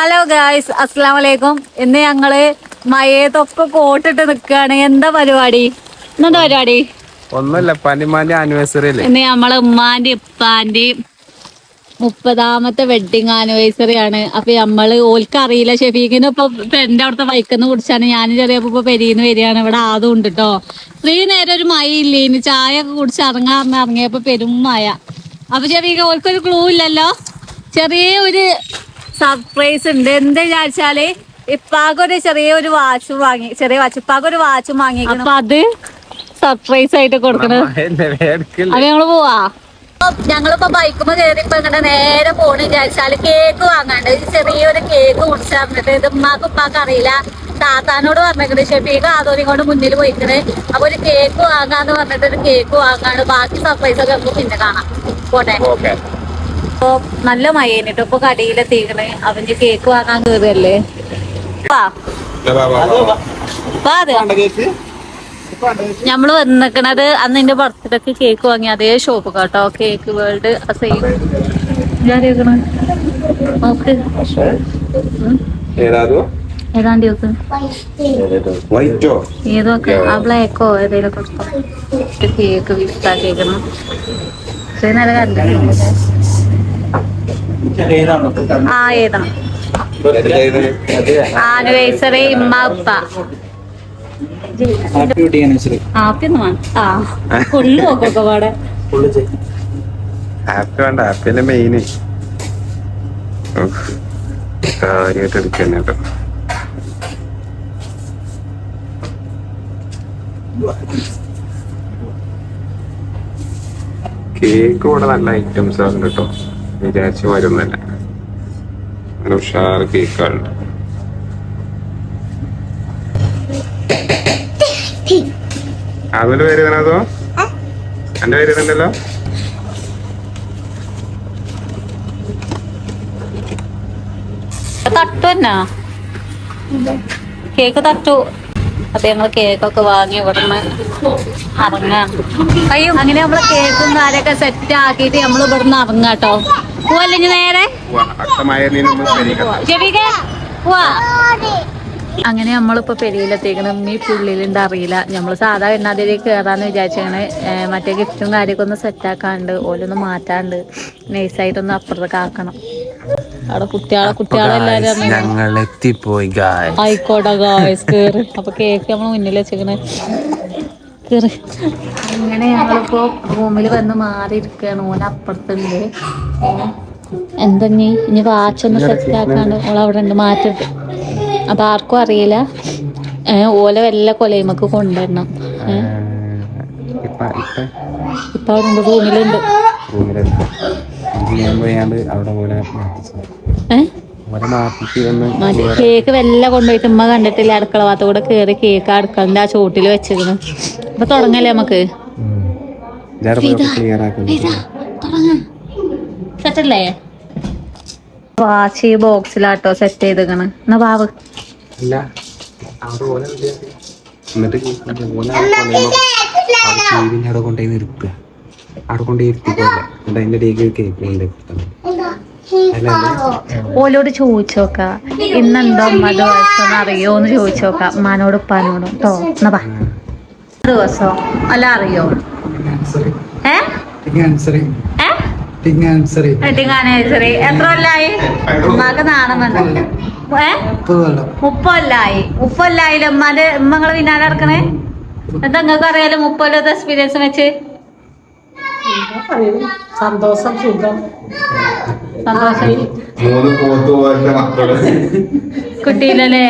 Hello guys അസ്സാം വലൈക്കും ഇന്ന് ഞങ്ങൾ മയത്തൊക്കെ കോട്ടിട്ട് നിക്കാണ്. എന്താ പരിപാടി? എന്താ പരിപാടി? ഒന്നുമില്ല. പനിമാന്റെ ആനിവേഴ്സറി ഇന്ന് നമ്മളെ ഉമ്മാന്റെ ഇപ്പാന്റെയും മുപ്പതാമത്തെ വെഡിങ് ആനിവേഴ്സറി ആണ്. അപ്പൊ നമ്മൾ ഓൽക്ക് അറിയില്ല. ഷെഫീഖിന് ഇപ്പൊ എന്റെ അവിടുത്തെ ബൈക്കിന്ന് കുടിച്ചാണ് ഞാൻ ചെറിയപ്പോ ഇപ്പൊ പെരീന്ന് വരികയാണ്. ഇവിടെ ആദ്യം ഉണ്ട് കേട്ടോ സ്ത്രീ നേരെ ഒരു മഴ ഇല്ലേ? ഇനി ചായ ഒക്കെ കുടിച്ച് ഇറങ്ങാറിന് ഇറങ്ങിയപ്പോ പെരും മഴ. അപ്പൊ ഷെഫീഖ് ഓൽക്കൊരു ക്ലൂ ഇല്ലല്ലോ? ചെറിയ ഒരു സർപ്രൈസ് ഉണ്ട്. എന്താ വിചാരിച്ചാൽ ഇപ്പാകൊരു ചെറിയ ഒരു വാച്ച് വാങ്ങി ചെറിയ വാച്ച് ഇപ്പാകൊരു വാച്ച് വാങ്ങി അപ്പൊ അത് സർപ്രൈസ് ആയിട്ട് കൊടുക്കണത് അത് ഞങ്ങൾ പോവാ. ഞങ്ങളിപ്പോ ബൈക്കുമ്പോ കയറിയപ്പോ ഇങ്ങനെ നേരെ പോണ് വിചാരിച്ചാൽ കേക്ക് വാങ്ങാണ്ട്. ചെറിയൊരു കേക്ക് കുടിച്ചു തന്നിട്ട് ഇത് ഉമ്മാക്ക് ഉപ്പാക്ക് അറിയില്ല. താത്താനോട് പറഞ്ഞിട്ട് ഷെഫീഖ് ആദോനി കൊണ്ട് മുന്നിൽ പോയിക്കണ്. അപ്പൊ ഒരു കേക്ക് വാങ്ങാന്ന് പറഞ്ഞിട്ട് ഒരു കേക്ക് വാങ്ങാണ്. ബാക്കി സർപ്രൈസ് ഒക്കെ നമുക്ക് പിന്നെ കാണാം. പോട്ടെ. അപ്പൊ നല്ല മയേനിട്ടു ഇപ്പൊ കടയിലെത്തിക്കണ് അവന് കേക്ക് വാങ്ങാൻ കയറിയല്ലേ ഞമ്മൾ വന്നിക്കണത് അന്ന് എന്റെ ബർത്ത്ഡേക്ക് കേക്ക് വാങ്ങി. അതേ ഷോപ്പ് കേട്ടോ. കേക്ക് വേൾഡ് സെയിം നോക്ക്. ഏതാണ്ട് വൈറ്റോ ഏതൊക്കെ ആ ബ്ലാക്കോ ഏതെങ്കിലും കേക്ക് കേക്ക് കേക്കണം പക്ഷേ നല്ല കണ്ടില്ല ആ ഏതാണ്? ആനിവേഴ്സറി ഇമ്മ ഉപ്പ ഹാപ്പി ആ കൊള്ളു നോക്കൊക്കെ പാടെ ഹാപ്പി വേണ്ട ഹാപ്പിന്റെ മെയിന് കാര്യമായിട്ട് എടുക്കന്നെ കേട്ടോ. കേക്ക് ഇവിടെ നല്ല ഐറ്റംസ് ആണ് കേട്ടോ. വിചാരിച്ച വരുന്നില്ല. നല്ല ഉഷാറ് കേക്കുകളുണ്ട് അതിന്റെ പേര് ഇതിനകത്തോ എന്റെ പേര് ഇതുണ്ടല്ലോ തട്ടു തന്നെ കേക്ക് തട്ടു. അപ്പൊ ഞങ്ങൾ കേക്കൊക്കെ വാങ്ങി ഇവിടുന്ന് ഇറങ്ങാം. അയ്യോ അങ്ങനെ നമ്മളെ കേക്കും കാര്യൊക്കെ സെറ്റ് ആക്കിയിട്ട് നമ്മൾ ഇവിടുന്ന് ഇറങ്ങാം കേട്ടോ. പോവല്ലേ നേരെ? നമ്മൾ അങ്ങനെ നമ്മളിപ്പോ പെരിയിലെത്തിക്കണം ഈ പുള്ളിയിലുണ്ട് അറിയില്ല. നമ്മൾ സാധാ എണ്ണാതിരി കയറാന്ന് വിചാരിച്ചാണ് മറ്റേ ഗിഫ്റ്റും കാര്യമൊക്കെ ഒന്ന് സെറ്റ് ആക്കാണ്ട് ഓലൊന്ന് മാറ്റാണ്ട് നൈസായിട്ടൊന്ന് അപ്പുറത്തേക്ക് ആക്കണം. അവിടെ കുട്ടികളെ കുട്ടികളെല്ലാരും ഇറങ്ങി. ഞങ്ങൾ എത്തിപ്പോയി ആയിക്കോട്ടെ ഗായ്സ് കേറി. അപ്പൊ കേക്ക് നമ്മൾ മുന്നിൽ വെച്ചേക്കണേ കേറ്. അങ്ങനെ ഞങ്ങളിപ്പോ റൂമിൽ വന്ന് മാറി ഇരിക്കുകയാണ് ഓൻ അപ്പുറത്തുണ്ട്. എന്താ ഇനി ഇനി വാച്ച് ഒന്ന് സെറ്റ് ആക്കാണ്ട് ഓൾ അവിടെ ഉണ്ട് മാറ്റിട്ട് അപ്പൊ ആർക്കും അറിയില്ല. ഓല വല്ല കൊലയുമൊക്കെ കൊണ്ടുവരണം. ഇപ്പൊ അവിടെ ഉണ്ട് റൂമിലുണ്ട് കേക്ക് വല്ല കൊണ്ടുപോയിട്ട് ഉമ്മ കണ്ടിട്ടില്ല അടുക്കള ഭാഗത്ത് കൂടെ കേറി കേക്ക് അടുക്കളന്റെ ആ ചോട്ടിൽ വെച്ചിരുന്നു. അപ്പൊ തുടങ്ങല്ലേ നമുക്ക്? സെറ്റല്ലേ വാച്ച് ഈ ബോക്സിലാട്ടോ സെറ്റ് ചെയ്തേക്കണ് എന്നാ പോലെ എന്നിട്ട് കൊണ്ടുപോയി നിർത്തുക. അവിടെ കൊണ്ട് ഇരുത്തിക്കോട്ടെ എന്നിട്ട് അതിന്റെ ഇടയ്ക്ക് കേക്ക് ഉണ്ട് ഓലോട് ചോദിച്ചോക്ക. ഇന്നെന്തോ അമ്മ ദിവസം അറിയോന്ന് ചോദിച്ചോക്ക. ഉമ്മാനോട് ഉപ്പാനോടും. കേട്ടോ എന്നാ ദിവസോ. അല്ല അറിയോ? ഏ? ഏ? വെഡിങ് ആനിവേഴ്സറി വെഡിങ് ആനിവേഴ്സറി എത്ര കൊല്ലായി? ഉമ്മാക്ക് നാണം വന്നു ഏ? മുപ്പത് കൊല്ലം. മുപ്പല്ലായി മുപ്പല്ലായില്ല ഉമ്മാന്റെ ഉമ്മ നിങ്ങൾ പിന്നാലെ നടക്കണേ? എന്താ നിങ്ങൾക്ക് അറിയാലോ മുപ്പല്ലോ എക്സ്പീരിയൻസ് വെച്ച്? സന്തോഷം സുഖം. കിട്ടിയില്ലല്ലേ?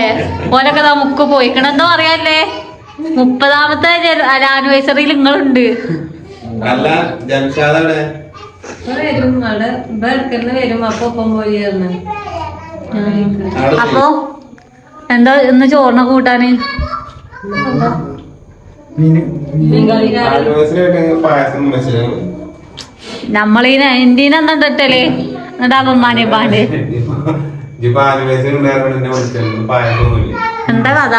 ഓലൊക്കെ ദാ മുക്ക് പോയിക്കണം. എന്തോ അറിയാല്ലേ? മുപ്പതാമത്തെ ആനിവേഴ്സറിയിൽ നിങ്ങളുണ്ട് അല്ല ജംഷാദവിടെ വരും അവിടെ ഇവിടെ ഇടയ്ക്കിടന്ന് വരും. അപ്പൊ ഒപ്പം പോയിരുന്നു അപ്പൊ എന്താ ഇന്ന് ചോറിനെ കൂട്ടാന്? പായസം നമ്മളീന ഇന്ത്യനെ എന്താ ഇട്ടല്ലേ എന്നിട്ട് അമ്മമാനെ പാണ്ട് എന്താ കഥ?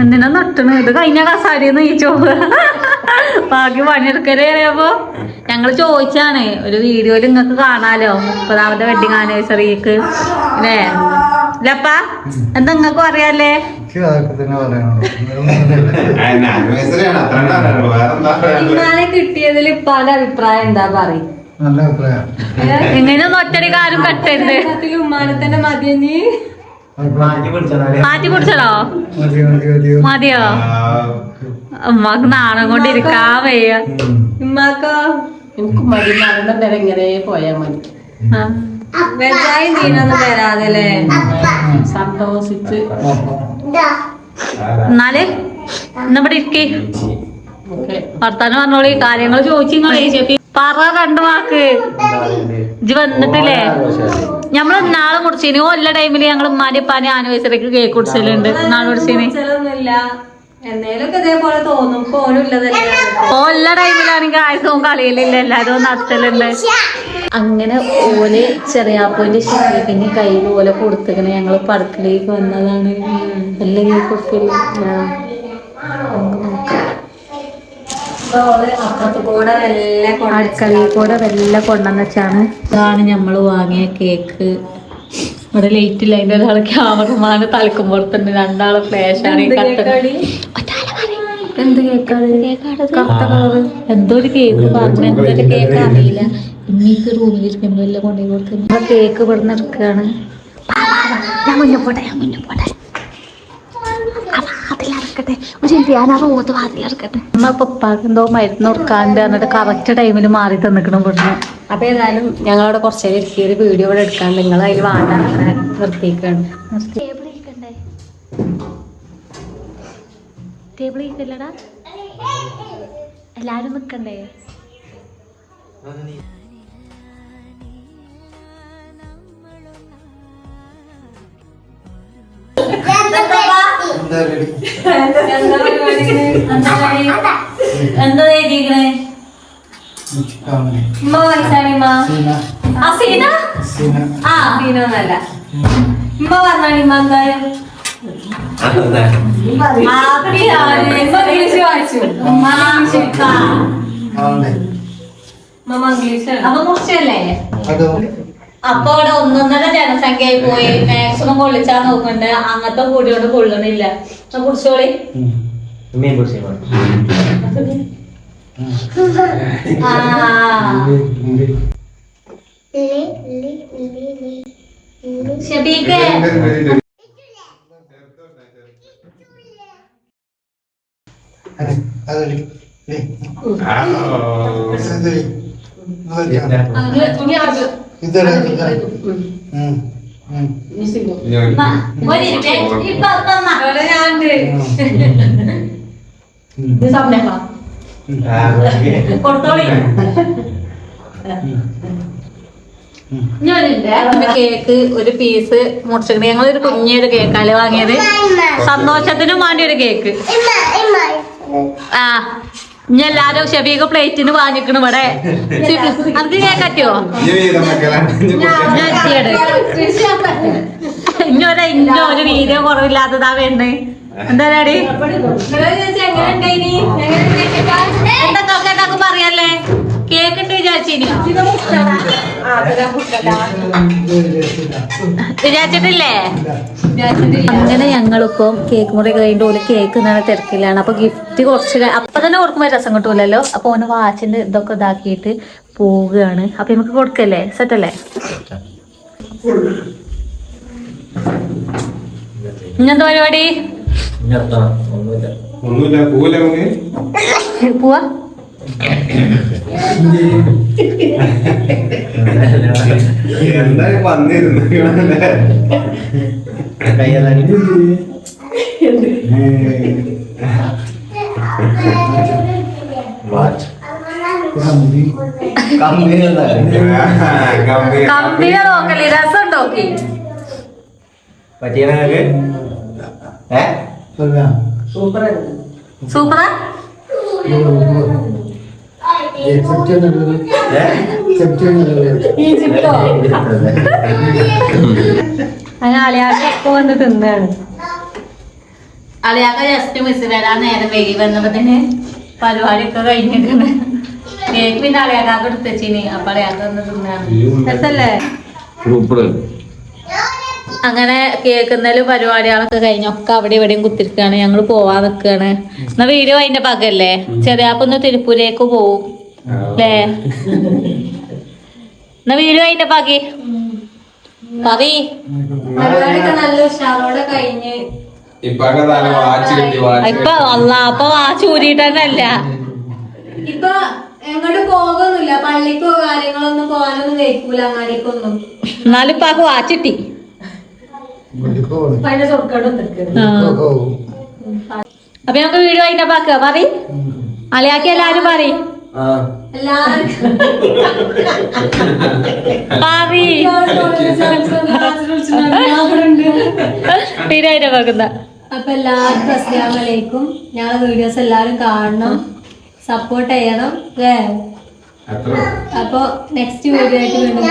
എന്തിനാ നട്ടണ് ഇത് കഴിഞ്ഞ കസാരിന്ന് നീച്ചു ബാക്കി പണിയെടുക്കലേ അറിയാപ്പോ ഞങ്ങൾ ചോദിച്ചാണ്. ഒരു വീഡിയോയിൽ നിങ്ങക്ക് കാണാലോ. മുപ്പതാമത്തെ വെഡിങ് ആനിവേഴ്സറിക്ക് അല്ലേ ഇല്ലപ്പാ? എന്താ നിങ്ങൾക്കും അറിയാല്ലേ എനിക്ക് അതൊക്കെ തന്നെ പറയാനുള്ളൂ. ഇന്നാലെ കിട്ടിയതിൽ ഇപ്പാന്റെ അഭിപ്രായം എന്താ പറയും? നല്ല അഭിപ്രായം. എങ്ങനെയൊന്നും കാര്യം ആരും കെട്ടരുത് ഉമ്മാനെ തന്നെ മതിയെന്ന് മാറ്റി മതി മതി മതി മതിയോ. അമ്മയ്ക്ക് നാണം കൊണ്ട് ഇരിക്കാൻ വയ്യ. ഉമ്മാക്കോ? എനിക്ക് മടി മറന്നിട്ട് ഇങ്ങനെ പോയാ മതി. വെള്ളായി നീനൊന്നും അല്ലേ? സന്തോഷിച്ച്. എന്നാൽ ഇന്നിവിടെ ഇരിക്കേ. വർത്താനം പറഞ്ഞോളി കാര്യങ്ങൾ ചോദിച്ചിങ്ങളെ പറ രണ്ട് വാക്ക്. ഇജ്ജ് വന്നിട്ടില്ലേ? ഞമ്മൾ നാളെ കുടിച്ചിന് എല്ലാ ടൈമിൽ ഞങ്ങൾ ഉമ്മാന്റെ ഉപ്പാന്റെ ആനിവേഴ്സറിക്ക് കേക്ക് കുടിച്ചലുണ്ട്. നാളെ കുടിച്ചിന് ചിലൊന്നുമില്ല എന്നേലൊക്കെ ഇതേപോലെ തോന്നും. പോലും ഇല്ലതല്ലേ? ഒല്ല ടൈമിലാണെങ്കിൽ ആർക്കും കളിയിലില്ല. എല്ലാരും നടത്തലുണ്ട് അങ്ങനെ ഓൽ ചെറിയാപ്പോന്റെ ഷെഫീഖിന്റെ കയ്യിൽ ഓലെ കൊടുത്തിങ്ങനെ ഞങ്ങൾ പടത്തിലേക്ക് വന്നതാണ്. അല്ലെങ്കിൽ കൊണ്ട് അടുക്കളയിൽ കൂടെ വെല്ല കൊണ്ടെന്ന് വെച്ചാണ് ഇതാണ് നമ്മൾ വാങ്ങിയ കേക്ക്. ഇവിടെ ലേറ്റ് ഇല്ല. അതിന്റെ ഒരാൾ തലക്കുമ്പോൾ തന്നെ രണ്ടാൾ ഫ്ലാഷ് ആണ്. ഈ എന്ത് ഒരു കേക്ക് പറഞ്ഞു. എന്തോ ഒരു കേക്ക് അറിയില്ല. ഇന്നീക്ക് റൂമിൽ ഇരിക്കുമ്പോ എല്ലാം കൊണ്ടുപോയി കൊടുക്കുന്നു കേക്ക് ഇവിടെ നിന്ന് എടുക്കുകയാണ്. ഞാൻ മുന്നേ പോട്ടെ ഞാൻ മുന്നേ പോട്ടെ. വാതിലിറക്കട്ടെ ഒരു ഞാൻ ആ റോഡ് വാതിലിറക്കട്ടെ അമ്മ പപ്പാക്ക് എന്തോ മരുന്ന് കൊടുക്കാണ്ട് പറഞ്ഞിട്ട് കറക്റ്റ് ടൈമിൽ മാറി തന്നിക്കണം ഇവിടുന്ന്. അപ്പൊ ഏതായാലും ഞങ്ങളവിടെ കുറച്ചേരം ഇരിക്കിയ ഒരു വീഡിയോ ഇവിടെ എടുക്കാൻ നിങ്ങൾ അതിൽ വേണ്ട. നിർത്തിക്കാണ് ടേബിൾ ഇരിക്കണ്ടേ? ടേബിൾ ഇരിക്കില്ലടാ എല്ലാരും നിക്കണ്ടേ? എന്താ എന്താ എന്താ സീന. ആ സീന? സീന. ആ ഉമ്മ ഹാപ്പിയാണ് ഇംഗ്ലീഷ് വായിച്ചു. ആവണ്ടേ ഉമ്മ ഇംഗ്ലീഷ് അപ്പൊ മുറിച്ചല്ലേ അതോ? അപ്പൊ അവിടെ ഒന്നൊന്നര ജനസംഖ്യയായി പോയി. മാക്സിമം കൊള്ളിച്ചാ നോക്കുന്നുണ്ട് അങ്ങനത്തെ കൂടിയോണ്ട് കൊള്ളണില്ല കുടിച്ചോളി. ഉം. ആ കൊടുത്തോളി. കേക്ക് ഒരു പീസ് മുറിച്ചിട്ട് ഞങ്ങൾ ഒരു കുഞ്ഞൊരു കേക്കാൽ വാങ്ങിയത്? സന്തോഷത്തിനും വേണ്ടി ഒരു കേക്ക്. ആ ഇനി എല്ലാരും ഷെഫീക്ക് പ്ലേറ്റിന് വാങ്ങിക്കണു ഇവിടെ. അനക്ക് കേക്ക് ഞാൻ എത്തിയത് ഇനി ഒരു ഇന്നോ ഒരു വീഡിയോ കുറവില്ലാത്തതാ വേണ്ടേ? എന്താ പറയല്ലേ കേക്ക് വിചാരിച്ചിനി വിചാരിച്ചിട്ടില്ലേ? അങ്ങനെ ഞങ്ങളിപ്പം കേക്ക് മുറി കഴിഞ്ഞിട്ട് ഓൽ കേക്ക് നല്ല തിരക്കിലാണ്. അപ്പൊ ഗിഫ്റ്റ് കുറച്ച് അപ്പൊ തന്നെ കൊടുക്കുമ്പോ രസം കിട്ടൂലല്ലോ? അപ്പൊ ഓന് വാച്ചിന്റെ ഇതൊക്കെ ഇതാക്കിയിട്ട് പോവുകയാണ്. അപ്പൊ നമുക്ക് കൊടുക്കല്ലേ? സെറ്റ് അല്ലേ? ഇന്നെന്താ പരിപാടി? ഒന്നുമില്ല. പൂല നമുക്ക് പോവാ? എന്താ വന്നിരുന്നു കമ്പിനെ നോക്കല്ലേ രസം നോക്കി സൂപ്പറാ ആളിയാക്കി ഇപ്പൊ വന്ന് തിന്നാണ്? അളിയാക്ക ജസ്റ്റ് മിസ് വരാൻ നേരം വൈകി വന്നപ്പത്തിന് പരിപാടിയൊക്കെ കഴിഞ്ഞിട്ടുണ്ട്. കേക്ക് പിന്നെ അളിയാക്കാക്ക് എടുത്തച്ചിനി അപ്പൊ അളിയാക്ക വന്ന് തിന്നാണ്. രസല്ലേ? അങ്ങനെ കേൾക്കുന്നതിലും പരിപാടികളൊക്കെ കഴിഞ്ഞൊക്കെ അവിടെ ഇവിടെയും കുത്തിരിക്കാണ്. ഞങ്ങൾ പോവാൻ നിൽക്കുകയാണ് എന്നാ വീഡിയോ അതിന്റെ പകല്ലേ? ചെറിയാപ്പൊന്ന് തിരുപ്പൂരേക്ക് പോവും. അല്ലേ എന്നാ വീഡിയോ അതിന്റെ പകി. പകി കഴിഞ്ഞ്. ഇപ്പൊ വാച്ച് അല്ല അപ്പൊ ആ ചൂരിട്ടല്ല ഇപ്പൊ എങ്ങോട്ട് പോകുന്നില്ല പള്ളിക്കോ കാര്യങ്ങളൊന്നും പോകാനൊന്നും കഴിക്കൂല അങ്ങാടിക്കൊന്നും. എന്നാലും ഇപ്പൊ വാച്ചിട്ടി അപ്പൊ നമുക്ക് വീഡിയോ അതിന്റെ പാക്ക. പറ മലയാക്കി എല്ലാരും പറ അതിന്റെ പാക്കുന്ന. അപ്പൊ എല്ലാവർക്കും അസ്സലാമു അലൈക്കും. ഞങ്ങളെ വീഡിയോസ് എല്ലാരും കാണണം. സപ്പോർട്ട് ചെയ്യണം. അല്ലേ? അപ്പൊ നെക്സ്റ്റ് വീഡിയോ ആയിട്ട് വീണ്ടും.